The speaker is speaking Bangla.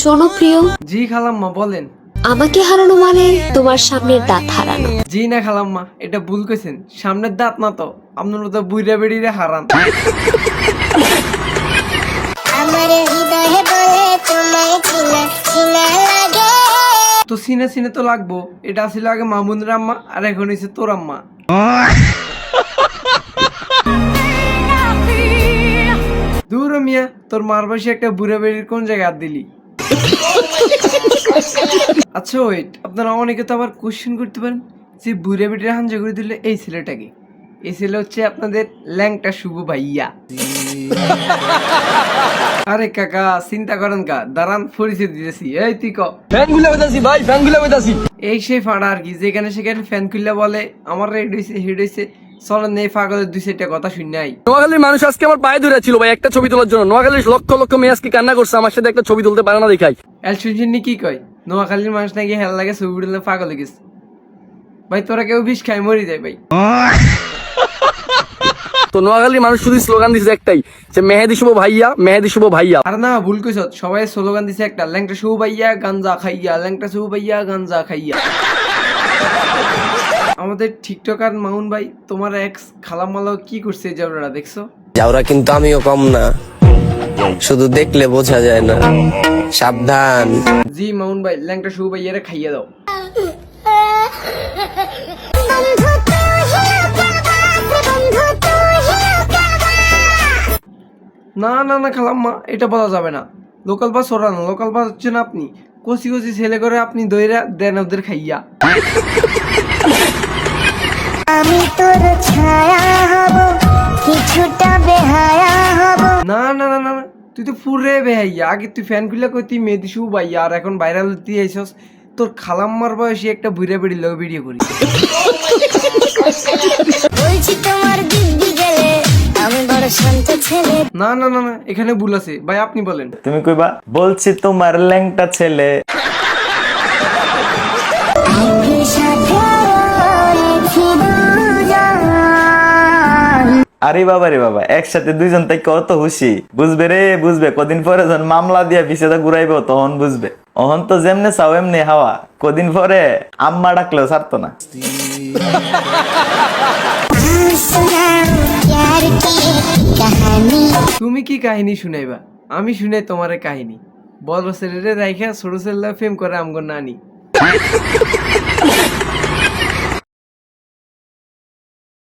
শোনো প্রিয়। জি খালাম্মা বলেন। আমাকে হারানো মানে তোমার সামনের দাঁত হারানো। জি না খালাম্মা এটা ভুল কইছেন। সামনের দাঁত না তো আপনার তো বুইরা বেড়িরে হারান। আমার হৃদয়ে বলে তোমায় চিনা চিনা লাগে। তো সিনে সিনে তো লাগবো এটা ছিল আগে মামুনের আম্মা আর এখন হয়েছে তোর আম্মা। দূর মিয়া তোর মার বয়সে একটা বুড়া বেড়ির কোন জায়গায় দিলি? আচ্ছা ওয়েট আপনারা অনেকে তো আবার কোশ্চেন করতে পারেন। যে বুড়ে বেটে হাঞ্জা করে দিলে এই ছেলেটাকে। এই ছেলে হচ্ছে আপনাদের ল্যাংটা শুভ ভাইয়া। আরে কাকা চিন্তা করেন কা দাঁড়ান পরিচয় দিতেছি। এই তুই ক? ফ্যান বেতাছি ভাই ফ্যানগুলা বেতাছি এই সেই ফাড়া আর কি যেখানে সেখানে ফ্যান খুললে বলে আমার রেড হয়েছে হেড হয়েছে চলেন এই পাগলের দুই চারটা কথা শুনে আই নোয়াখালীর মানুষ আজকে আমার পায়ে ধরে ছিল ভাই একটা ছবি তোলার জন্য। নোয়াখালীর লক্ষ লক্ষ মেয়ে আজকে কান্না করছে আমার সাথে একটা ছবি তুলতে পারে না দেখাই এল শুনছিনি কি কয়? নোয়াখালীর মানুষ নাকি হেল লাগে ছবি উঠলে পাগল গেছে। ভাই তোরা কেউ বিষ খাই মরি যায় ভাই। তো নোয়াখালীর মানুষ শুধু স্লোগান দিছে একটাই যে মেহেদি শুভ ভাইয়া মেহেদি শুভ ভাইয়া। আর না ভুল কইছ সবাই স্লোগান দিছে একটা ল্যাংটা শুভ ভাইয়া গাঞ্জা খাইয়া ল্যাংটা শুভ ভাইয়া গাঞ্জা খাইয়া। আমাদের টিকটকার মাউন ভাই তোমার এক্স খালামালাও কি করছে জাউরাটা দেখছ? যাওরা কিন্তু আমিও কম না। শুধু দেখলে বোঝা যায় না। সাবধান। জি মাউন ভাই ল্যাংটা শুভ ভাইয়ারে খাইয়া দাও। না না না খালাম্মা এটা বলা যাবে না। লোকাল বাস ওরা না লোকাল বাস হচ্ছেন আপনি। কচি কচি ছেলে করে আপনি দইরা দেন ওদের খাইয়া। আমি তোর ছায়া হব কিছুটা বেহায়া হব। না না না না তুই তো পুরে বেহাইয়া। আগে তুই ফ্যান খুলে কই তুই মেয়েদি শু বাইয়া আর এখন ভাইরাল তুই আইসস তোর খালাম্মার বয়সে একটা বুড়া বেড়ি লোক ভিডিও করি। বলছি তোমার শান্ত ছেলে। না না না না এখানে ভুল আছে। ভাই আপনি বলেন। তুমি কইবা বলছি তোমার ল্যাংটা ছেলে। আরে বাবা রে বাবা একসাথে দুইজন তাই কত খুশি বুঝবে রে বুঝবে কদিন পরে যখন মামলা দিয়া পিছিয়ে ঘুরাইবো তখন বুঝবে। অহন তো যেমনে চাও এমনি হাওয়া। কদিন পরে আম্মা ডাকলেও ছাড়তো না। তুমি কি কাহিনী শুনাইবা? আমি শুনাই তোমার কাহিনী। বড় ছেলেরে রাইখা ছোট ছেলে ফেম করে আমগো নানি।